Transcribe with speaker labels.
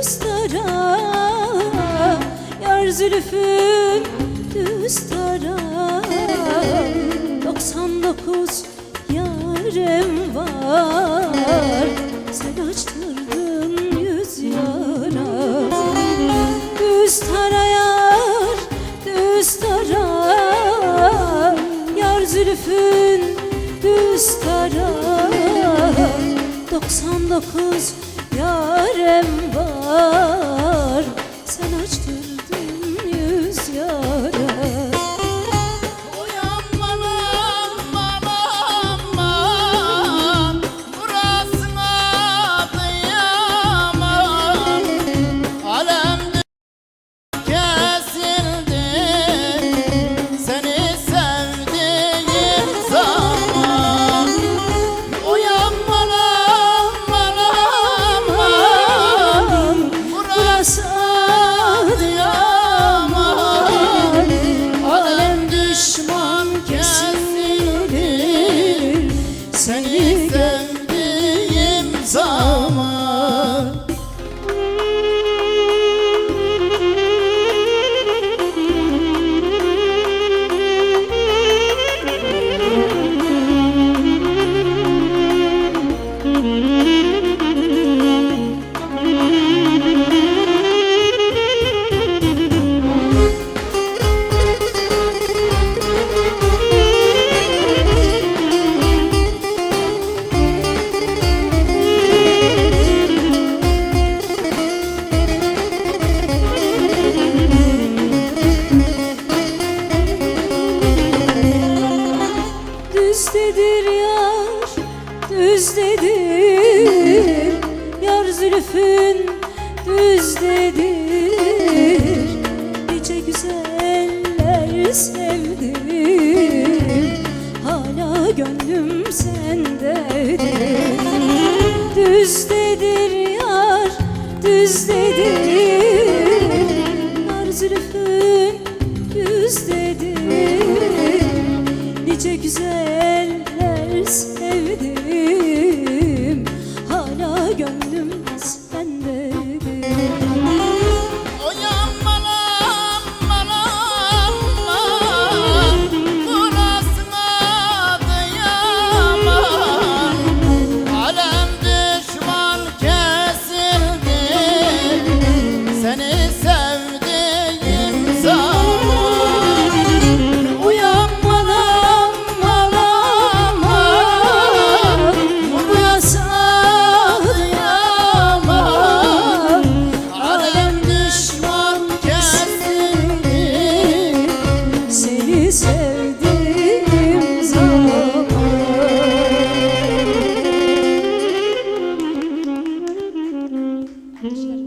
Speaker 1: düstara Yar zülfün düstara. 99 yarem var. Sen açtırdın yüz yara. Düstara yar, düstara. Yar zülfün düstara. 99 Yarem var. संगी Düzdedir yar, düzdedir. Yar zülfün düzdedir. Nice güzeller sevdim. Hala gönlüm sendedir. Düzdedir yar, düzdedir. Yar zülfün düzdedir.